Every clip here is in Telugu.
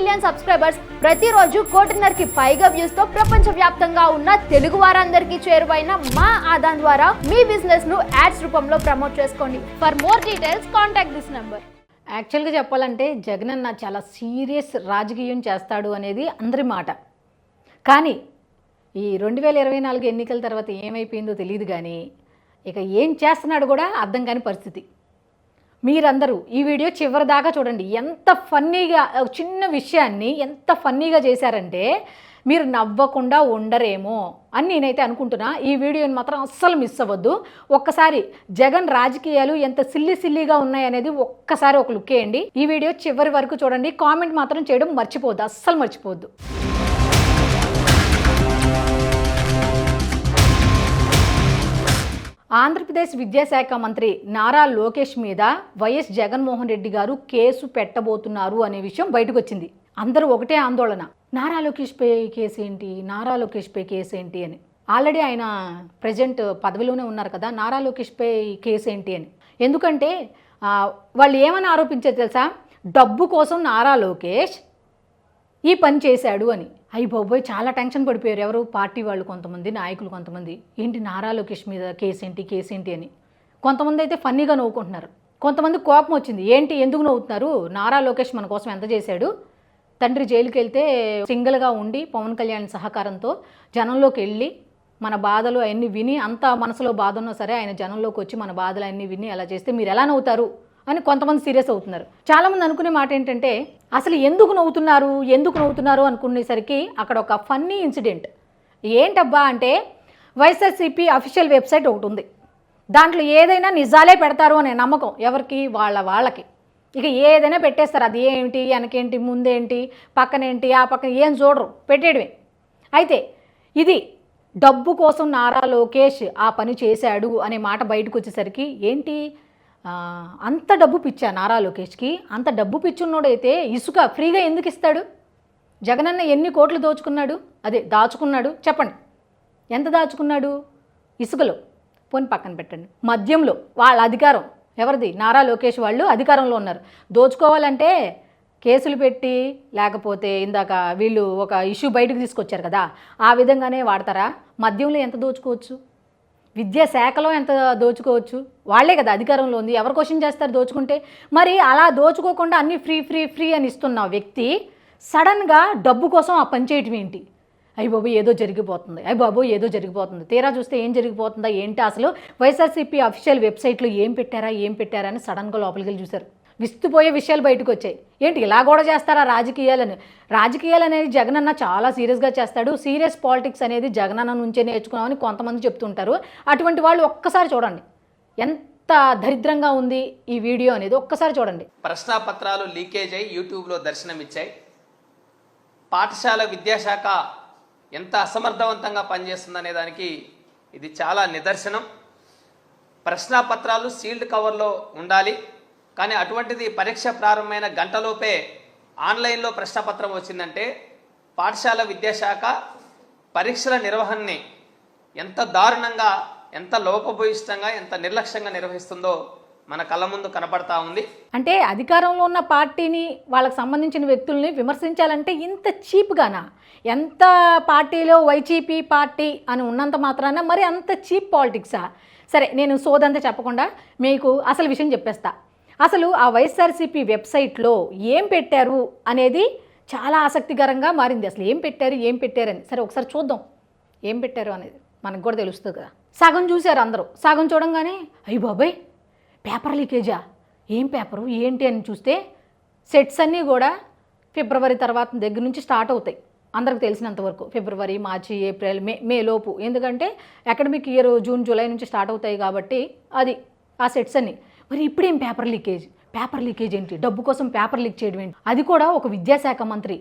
మిలియన్ సబ్స్క్రైబర్స్ ప్రతిరోజు కోటిన్నరకి పైగా వ్యూస్తో ప్రపంచ వ్యాప్తంగా ఉన్న తెలుగు వారందరికీ చేరువైన మా ఆదాన్ ద్వారా మీ బిజినెస్ను యాడ్స్ రూపంలో ప్రమోట్ చేసుకోండి. For more details contact this number యాక్చువల్గా చెప్పాలంటే జగన్ అన్న చాలా సీరియస్ రాజకీయం చేస్తాడు అనేది అందరి మాట. కానీ ఈ రెండు వేల ఇరవై నాలుగు ఎన్నికల తర్వాత ఏమైపోయిందో తెలియదు కానీ ఇక ఏం చేస్తున్నాడు కూడా అర్థం కాని పరిస్థితి. మీరందరూ ఈ వీడియో చివరి దాకా చూడండి. ఎంత ఫన్నీగా చిన్న విషయాన్ని ఎంత ఫన్నీగా చేశారంటే మీరు నవ్వకుండా ఉండరేమో అని నేనైతే అనుకుంటున్నా. ఈ వీడియోని మాత్రం అస్సలు మిస్ అవ్వద్దు. ఒక్కసారి జగన్ రాజకీయాలు ఎంత సిల్లి సిల్లిగా ఉన్నాయనేది ఒక్కసారి ఒక లుక్ వేయండి. ఈ వీడియో చివరి వరకు చూడండి. కామెంట్ మాత్రం చేయడం మర్చిపోవద్దు. అస్సలు మర్చిపోద్దు ఆంధ్రప్రదేశ్ విద్యాశాఖ మంత్రి నారా లోకేష్ మీద వైఎస్ జగన్మోహన్ రెడ్డి గారు కేసు పెట్టబోతున్నారు అనే విషయం బయటకు వచ్చింది అందరూ ఒకటే ఆందోళన. నారా లోకేష్ పై కేసు ఏంటి నారా లోకేష్ పై కేసు ఏంటి అని. ఆల్రెడీ ఆయన ప్రజెంట్ పదవిలోనే ఉన్నారు కదా నారా లోకేష్ పై కేసు ఏంటి అని. ఎందుకంటే వాళ్ళు ఏమని ఆరోపించారు తెలుసా? డబ్బు కోసం నారా లోకేష్ ఈ పని చేశాడు అని. అయ్యి బాబోయ్ చాలా టెన్షన్ పడిపోయారు. ఎవరు? పార్టీ వాళ్ళు కొంతమంది నాయకులు కొంతమంది. ఏంటి నారా లోకేష్ మీద కేసేంటి కేసేంటి అని. కొంతమంది అయితే ఫన్నీగా నవ్వుకుంటున్నారు. కొంతమంది కోపం వచ్చింది. ఏంటి ఎందుకు నవ్వుతున్నారు? నారా లోకేష్ మన కోసం ఎంత చేశాడు? తండ్రి జైలుకి వెళ్తే సింగిల్గా ఉండి పవన్ కళ్యాణ్ సహకారంతో జనంలోకి వెళ్ళి మన బాధలు అవన్నీ విని అంత మనసులో బాధ ఉన్నా సరే ఆయన జనంలోకి వచ్చి మన బాధలు అన్నీ విని అలా చేస్తే మీరు ఎలా నవ్వుతారు? అని కొంతమంది సీరియస్ అవుతున్నారు. చాలామంది అనుకునే మాట ఏంటంటే అసలు ఎందుకు నవ్వుతున్నారు ఎందుకు నవ్వుతున్నారు అనుకునేసరికి అక్కడ ఒక ఫన్నీ ఇన్సిడెంట్. ఏంటబ్బా అంటే వైఎస్ఆర్సీపీ అఫీషియల్ వెబ్సైట్ ఒకటి ఉంది. దాంట్లో ఏదైనా నిజాలే పెడతారు అనే నమ్మకం ఎవరికి? వాళ్ళ వాళ్ళకి. ఇక ఏదైనా పెట్టేస్తారు. అది ఏంటి వెనకేంటి ముందేంటి పక్కనేంటి ఆ పక్కన ఏం చూడరు. పెట్టేయడమే. అయితే ఇది డబ్బు కోసం నారా లోకేష్ ఆ పని చేశాడు అనే మాట బయటకు వచ్చేసరికి ఏంటి? అంత డబ్బు పిచ్చా నారా లోకేష్కి? అంత డబ్బు పిచ్చున్నోడైతే ఇసుక ఫ్రీగా ఎందుకు ఇస్తాడు? జగనన్న ఎన్ని కోట్లు దోచుకున్నాడు? అదే దాచుకున్నాడు? చెప్పండి. ఎంత దాచుకున్నాడు? ఇసుకలో. పోని పక్కన పెట్టండి. మద్యంలో. వాళ్ళ అధికారం. ఎవరిది? నారా లోకేష్ వాళ్ళు అధికారంలో ఉన్నారు. దోచుకోవాలంటే కేసులు పెట్టి లేకపోతే ఇందాక వీళ్ళు ఒక ఇష్యూ బయటకు తీసుకొచ్చారు కదా ఆ విధంగానే వాడతారా? మద్యంలో ఎంత దోచుకోవచ్చు? విద్యాశాఖలో ఎంత దోచుకోవచ్చు? వాళ్ళే కదా అధికారంలో ఉంది. ఎవరు క్వశ్చన్ చేస్తారు దోచుకుంటే? మరి అలా దోచుకోకుండా అన్ని ఫ్రీ ఫ్రీ ఫ్రీ అని ఇస్తున్న వ్యక్తి సడన్గా డబ్బు కోసం ఆ పని చేయటం ఏంటి? అయ్యి బాబు ఏదో జరిగిపోతుంది. అయ్యి బాబు ఏదో జరిగిపోతుంది. తీరా చూస్తే ఏం జరిగిపోతుందా ఏంటి? అసలు వైఎస్ఆర్సీపీ అఫీషియల్ వెబ్సైట్లో ఏం పెట్టారా ఏం పెట్టారా అని సడన్గా లోపలికి వెళ్ళి చూశారు. విస్తుపోయే విషయాలు బయటకు వచ్చాయి ఏంటి ఇలా కూడా చేస్తారా రాజకీయాలని? రాజకీయాలు అనేది జగన్ అన్న చాలా సీరియస్గా చేస్తాడు. సీరియస్ పాలిటిక్స్ అనేది జగనన్న నుంచే నేర్చుకున్నామని కొంతమంది చెప్తుంటారు. అటువంటి వాళ్ళు ఒక్కసారి చూడండి. ఎంత దరిద్రంగా ఉంది ఈ వీడియో అనేది ఒక్కసారి చూడండి. ప్రశ్నపత్రాలు లీకేజ్ అయ్యి యూట్యూబ్లో దర్శనమిచ్చాయి. పాఠశాల విద్యాశాఖ ఎంత అసమర్థవంతంగా పనిచేస్తుందనే దానికి ఇది చాలా నిదర్శనం. ప్రశ్నపత్రాలు సీల్డ్ కవర్లో ఉండాలి. కానీ అటువంటిది పరీక్ష ప్రారంభమైన గంటలోపే ఆన్లైన్లో ప్రశ్నపత్రం వచ్చిందంటే పాఠశాల విద్యాశాఖ పరీక్షల నిర్వహణని ఎంత దారుణంగా ఎంత లోపభూయిష్టంగా ఎంత నిర్లక్ష్యంగా నిర్వహిస్తుందో మన కళ్ళ ముందు కనపడతా ఉంది. అంటే అధికారంలో ఉన్న పార్టీని వాళ్ళకి సంబంధించిన వ్యక్తుల్ని విమర్శించాలంటే ఇంత చీప్గానా? ఎంత పార్టీలో వైసీపీ పార్టీ అని ఉన్నంత మాత్రాన మరి అంత చీప్ పాలిటిక్సా? సరే నేను సోదంతా చెప్పకుండా మీకు అసలు విషయం చెప్పేస్తా. అసలు ఆ వైఎస్ఆర్సీపీ వెబ్సైట్లో ఏం పెట్టారు అనేది చాలా ఆసక్తికరంగా మారింది. అసలు ఏం పెట్టారు ఏం పెట్టారని. సరే ఒకసారి చూద్దాం. ఏం పెట్టారు అనేది మనకు కూడా తెలుస్తుంది కదా. సగం చూశారు అందరూ. సగం చూడంగానే అయ్యి బాబాయ్ పేపర్ లీకేజా? ఏం పేపరు? ఏంటి అని చూస్తే సెట్స్ అన్నీ కూడా ఫిబ్రవరి తర్వాత దగ్గర నుంచి స్టార్ట్ అవుతాయి. అందరికి తెలిసినంత వరకు ఫిబ్రవరి మార్చి ఏప్రిల్ మే మే లోపు. ఎందుకంటే అకాడమిక్ ఇయర్ జూన్ జూలై నుంచి స్టార్ట్ అవుతాయి కాబట్టి అది ఆ సెట్స్ అన్ని. మరి ఇప్పుడేం పేపర్ లీకేజ్? పేపర్ లీకేజ్ ఏంటి? డబ్బు కోసం పేపర్ లీక్ చేయడం ఏంటి? అది కూడా ఒక విద్యాశాఖ మంత్రి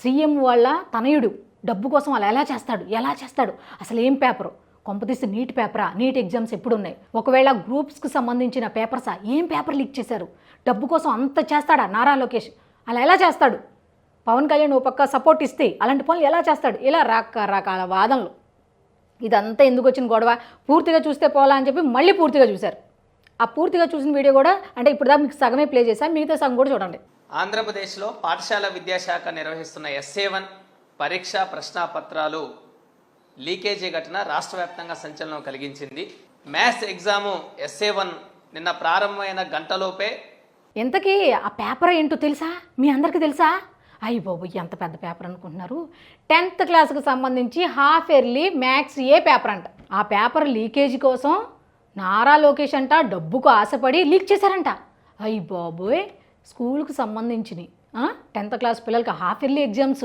సీఎం వాళ్ళ తనయుడు డబ్బు కోసం అలా ఎలా చేస్తాడు? ఎలా చేస్తాడు? అసలు ఏం పేపరు? కొంపతీసి నీట్ పేపరా? నీట్ ఎగ్జామ్స్ ఎప్పుడు ఉన్నాయి ఒకవేళ గ్రూప్స్కి సంబంధించిన పేపర్సా ఏం పేపర్ లీక్ చేశారు? డబ్బు కోసం అంత చేస్తాడా నారా లోకేష్? అలా ఎలా చేస్తాడు? పవన్ కళ్యాణ్ ఓ పక్క సపోర్ట్ ఇస్తే అలాంటి పనులు ఎలా చేస్తాడు? ఇలా రకరకాల వాదనలు. ఇదంతా ఎందుకు వచ్చిన గొడవ? పూర్తిగా చూస్తే పోలా అని చెప్పి మళ్ళీ పూర్తిగా చూశారు. ఆ పూర్తిగా చూసిన వీడియో కూడా అంటే ఇప్పుడు దాకా మీకు సగమే ప్లే చేశాను మిగతా సగం కూడా చూడండి. ఆంధ్రప్రదేశ్లో పాఠశాల విద్యాశాఖ నిర్వహిస్తున్న ఎస్ఏ వన్ పరీక్ష ప్రశ్నాపత్రాలు లీకేజీ ఘటన రాష్ట్ర వ్యాప్తంగా సంచలనం కలిగించింది. మ్యాథ్స్ ఎగ్జాము ఎస్ఏ వన్ నిన్న ప్రారంభమైన గంటలోపే ఇంతకీ ఆ పేపర్ ఏంటో తెలుసా? మీ అందరికీ తెలుసా? అయ్యి బాబు ఎంత పెద్ద పేపర్ అనుకుంటున్నారు? టెన్త్ క్లాస్కి సంబంధించి half yearly maths A paper అంట. ఆ పేపర్ లీకేజీ కోసం నారా లోకేష్ అంట డబ్బుకు ఆశపడి లీక్ చేశారంట. అయ్యి బాబోయ్ స్కూల్కి సంబంధించినవి టెన్త్ క్లాస్ పిల్లలకి half yearly exams.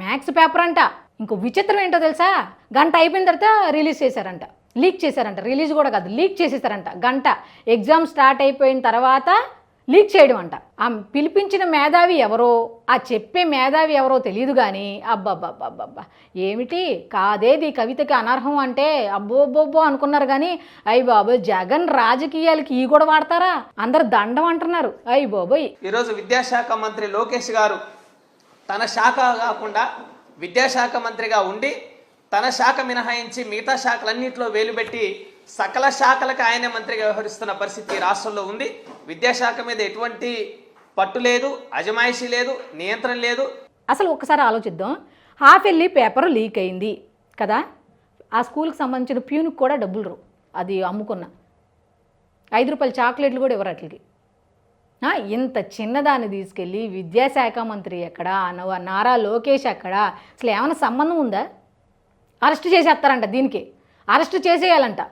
Maths paper అంట. ఇంకో విచిత్రం ఏంటో తెలుసా? గంట అయిపోయిన తర్వాత రిలీజ్ చేశారంట. లీక్ చేశారంట. రిలీజ్ కూడా కాదు లీక్ చేసేసారంట. గంట. ఎగ్జామ్ స్టార్ట్ అయిపోయిన తర్వాత లీక్ చేయడం అంట. ఆ పిలిపించిన మేధావి ఎవరో ఆ చెప్పే మేధావి ఎవరో తెలియదు కానీ అబ్బబ్బబ్బబ్బబ్బా. ఏమిటి? కాదేది కవితకి అనర్హం అంటే? అబ్బోబ్బోబ్బో అనుకున్నారు కానీ అయ్యి బాబోయ్ జగన్ రాజకీయాలకి ఈ కూడా వాడతారా అందరు దండం అంటున్నారు. అయ్యి బాబోయ్. ఈరోజు విద్యాశాఖ మంత్రి లోకేష్ గారు తన శాఖ కాకుండా విద్యాశాఖ మంత్రిగా ఉండి తన శాఖ మినహాయించి మిగతా శాఖలన్నింటిలో వేలుపెట్టి సకల శాఖలకు ఆయనే మంత్రిగా వ్యవహరిస్తున్న పరిస్థితి రాష్ట్రంలో ఉంది. విద్యాశాఖ మీద ఎటువంటి పట్టు లేదు అజమాయిషీ లేదు నియంత్రణ లేదు. అసలు ఒక్కసారి ఆలోచిద్దాం. హాఫ్ ఎల్లి పేపర్ లీక్ అయింది కదా? ఆ స్కూల్కి సంబంధించిన ప్యూన్కి కూడా డబ్బులు రు అది అమ్ముకున్న. ఐదు రూపాయల చాక్లెట్లు కూడా ఇవ్వరు అట్లకి. ఇంత చిన్నదాన్ని తీసుకెళ్ళి విద్యాశాఖ మంత్రి ఎక్కడ నవ నారా లోకేష్ ఎక్కడ? అసలు ఏమైనా సంబంధం ఉందా? అరెస్ట్ చేసేస్తారంట దీనికి. అరెస్ట్ చేసేయాలంట.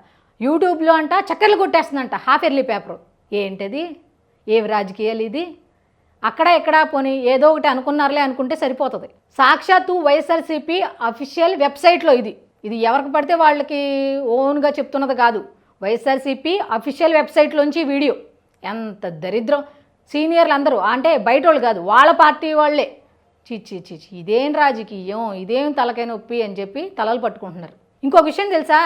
యూట్యూబ్లో అంట చక్కర్లు కొట్టేస్తుందంట హాఫ్ ఇయర్లీ పేపర్. ఏంటది? ఏవి రాజకీయాలు ఇది? అక్కడ ఎక్కడ పోని ఏదో ఒకటి అనుకున్నారులే అనుకుంటే సరిపోతుంది. సాక్షాత్తు వైఎస్ఆర్సీపీ అఫీషియల్ వెబ్సైట్లో ఇది. ఇది ఎవరికి పడితే వాళ్ళకి ఓన్గా చెప్తున్నది కాదు. వైఎస్ఆర్సీపీ అఫీషియల్ వెబ్సైట్లోంచి వీడియో. ఎంత దరిద్రం. సీనియర్లు అందరూ అంటే బయట వాళ్ళు కాదు వాళ్ళ పార్టీ వాళ్ళే. చిచ్చి చిచ్చి ఇదేం రాజకీయం ఇదేం తలకై నొప్పి అని చెప్పి తలలు పట్టుకుంటున్నారు. ఇంకొక విషయం తెలుసా?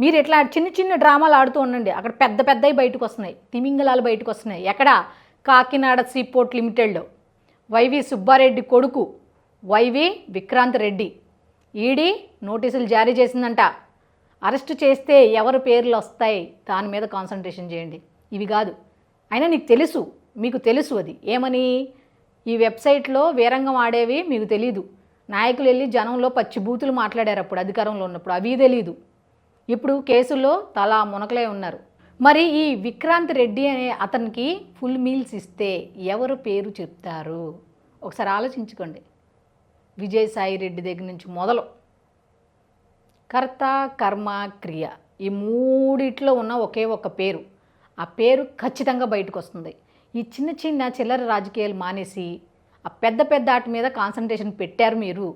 మీరు ఇట్లా చిన్న చిన్న డ్రామాలు ఆడుతూ ఉండండి. అక్కడ పెద్ద పెద్దవి బయటకు వస్తున్నాయి తిమింగలాలు బయటకు వస్తున్నాయి ఎక్కడ? కాకినాడ సీపోర్ట్ లిమిటెడ్లో. వైవి సుబ్బారెడ్డి కొడుకు వైవి విక్రాంత్ రెడ్డి. ఈడీ నోటీసులు జారీ చేసిందంట. అరెస్ట్ చేస్తే ఎవరి పేర్లు వస్తాయి? దాని మీద కాన్సన్ట్రేషన్ చేయండి. ఇవి కాదు. అయినా నీకు తెలుసు. మీకు తెలుసు అది. ఏమని? ఈ వెబ్సైట్లో వీరంగం ఆడేవి మీకు తెలీదు. నాయకులు వెళ్ళి జనంలో పచ్చి బూతులు మాట్లాడారు అప్పుడు అధికారంలో ఉన్నప్పుడు. అవి తెలీదు. ఇప్పుడు కేసులో తలా మునకలే ఉన్నారు. మరి ఈ విక్రాంత్ రెడ్డి అనే అతనికి ఫుల్ మీల్స్ ఇస్తే ఎవరు పేరు చెప్తారు? ఒకసారి ఆలోచించుకోండి. విజయసాయి రెడ్డి దగ్గర నుంచి మొదలు. కర్త కర్మ క్రియ ఈ మూడిట్లో ఉన్న ఒకే ఒక పేరు. ఆ పేరు ఖచ్చితంగా బయటకు వస్తుంది ఈ చిన్న చిన్న చిల్లర రాజకీయాలు మానేసి ఆ పెద్ద పెద్ద ఆటి మీద కాన్సన్ట్రేషన్ పెట్టారు మీరు.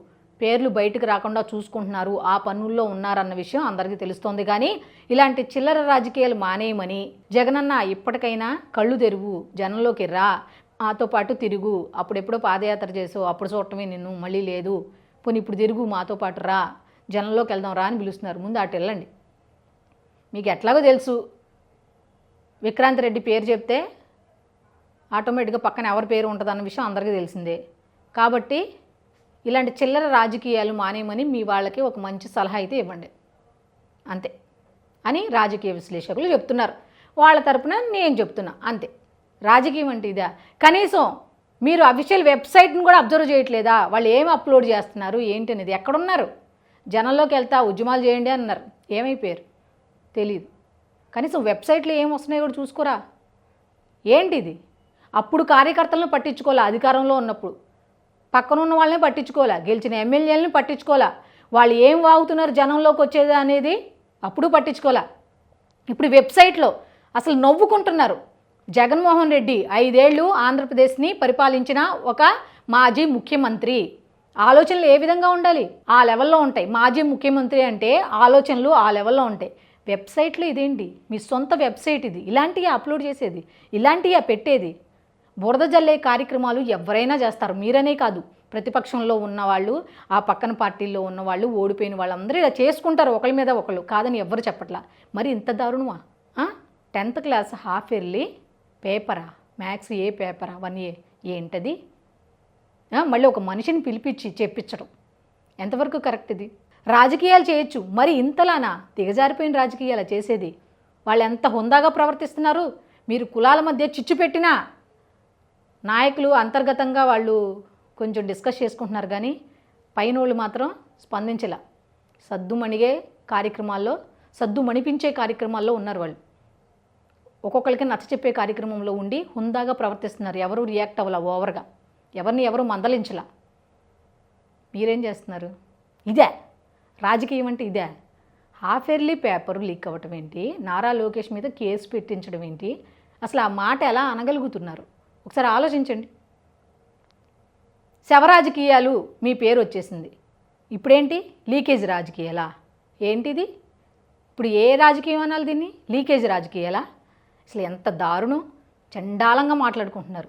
పేర్లు బయటకు రాకుండా చూసుకుంటున్నారు ఆ పనుల్లో ఉన్నారన్న విషయం అందరికీ తెలుస్తోంది. కానీ ఇలాంటి చిల్లర రాజకీయాలు మానేయమని జగనన్న ఇప్పటికైనా కళ్ళు తెరువు జనంలోకి రా మాతో పాటు తిరుగు అప్పుడెప్పుడో పాదయాత్ర చేసావు అప్పుడు చూడటమే నిన్ను మళ్ళీ లేదు. పోనీ ఇప్పుడు తిరుగు మాతో పాటు రా జనంలోకి వెళ్దాం రా అని పిలుస్తున్నారు. ముందు అటు వెళ్ళండి. మీకు ఎట్లాగో తెలుసు. విక్రాంత్ రెడ్డి పేరు చెప్తే ఆటోమేటిక్గా పక్కన ఎవరి పేరు ఉంటుందన్న విషయం అందరికీ తెలిసిందే. కాబట్టి ఇలాంటి చిల్లర రాజకీయాలు మానేయమని మీ వాళ్ళకి ఒక మంచి సలహా అయితే ఇవ్వండి. అంతే. అని రాజకీయ విశ్లేషకులు చెప్తున్నారు. వాళ్ళ తరపున నేను చెప్తున్నా. అంతే. రాజకీయం అంటే ఇదా? కనీసం మీరు అఫీషియల్ వెబ్సైట్ని కూడా అబ్జర్వ్ చేయట్లేదా? వాళ్ళు ఏం అప్లోడ్ చేస్తున్నారు? ఏంటి అనేది? ఎక్కడున్నారు? జనంలోకి వెళ్తా ఉద్యమాలు చేయండి అన్నారు. ఏమైపోయారు? తెలియదు కనీసం వెబ్సైట్లో ఏం వస్తున్నాయో కూడా చూసుకోరా? ఏంటి ఇది అప్పుడు కార్యకర్తలను పట్టించుకోవాలి? అధికారంలో ఉన్నప్పుడు. పక్కనున్న వాళ్ళని పట్టించుకోలే గెలిచిన ఎమ్మెల్యేలని పట్టించుకోలే వాళ్ళు ఏం వాగుతున్నారు జనంలోకి వచ్చేది అనేది అప్పుడు పట్టించుకోలే ఇప్పుడు వెబ్సైట్లో అసలు నవ్వుకుంటున్నారు. జగన్మోహన్ రెడ్డి ఐదేళ్ళు ఆంధ్రప్రదేశ్ని పరిపాలించిన ఒక మాజీ ముఖ్యమంత్రి. ఆలోచనలు ఏ విధంగా ఉండాలి? ఆ లెవెల్లో ఉంటాయి. మాజీ ముఖ్యమంత్రి అంటే ఆలోచనలు ఆ లెవెల్లో ఉంటాయి. వెబ్సైట్లో ఇదేంటి? మీ సొంత వెబ్సైట్ ఇది. ఇలాంటివి అప్లోడ్ చేసేది. ఇలాంటివి పెట్టేది. బురద జల్లే కార్యక్రమాలు ఎవరైనా చేస్తారు. మీరనే కాదు. ప్రతిపక్షంలో ఉన్నవాళ్ళు ఆ పక్కన పార్టీల్లో ఉన్నవాళ్ళు ఓడిపోయిన వాళ్ళందరూ ఇలా చేసుకుంటారు. ఒకరి మీద ఒకళ్ళు కాదని ఎవ్వరు చెప్పట్లా. మరి ఇంత దారుణమా? టెన్త్ క్లాస్ హాఫ్ ఇయర్లీ పేపరా? Maths A పేపరా? One A? ఏంటది? మళ్ళీ ఒక మనిషిని పిలిపించి చెప్పించడం. ఎంతవరకు కరెక్ట్ ఇది? రాజకీయాలు చేయొచ్చు. మరి ఇంతలానా? దిగజారిపోయిన రాజకీయాలు చేసేది. వాళ్ళు ఎంత హుందాగా ప్రవర్తిస్తున్నారు? మీరు కులాల మధ్య చిచ్చు పెట్టినా నాయకులు అంతర్గతంగా వాళ్ళు కొంచెం డిస్కస్ చేసుకుంటున్నారు కానీ పైన వాళ్ళు మాత్రం స్పందించలా. సద్దుమణిగే కార్యక్రమాల్లో సద్దు మణిపించే కార్యక్రమాల్లో ఉన్నారు వాళ్ళు. ఒక్కొక్కరికి నచ్చ చెప్పే కార్యక్రమంలో ఉండి హుందాగా ప్రవర్తిస్తున్నారు. ఎవరు రియాక్ట్ అవ్వాల ఓవర్గా. ఎవరిని ఎవరు మందలించలా. మీరేం చేస్తున్నారు? ఇదే. రాజకీయం అంటే ఇదే. హాఫ్ ఇయర్లీ పేపర్ లీక్ అవ్వటం ఏంటి? నారా లోకేష్ మీద కేసు పెట్టించడం ఏంటి? అసలు ఆ మాట ఎలా అనగలుగుతున్నారు? ఒకసారి ఆలోచించండి. శవ రాజకీయాలు మీ పేరు వచ్చేసింది. ఇప్పుడేంటి? లీకేజ్ రాజకీయాలా? ఏంటిది? ఇప్పుడు ఏ రాజకీయం అనాలి దీన్ని? లీకేజ్ రాజకీయాలా? అసలు ఎంత దారుణం! చండాలంగా మాట్లాడుకుంటున్నారు.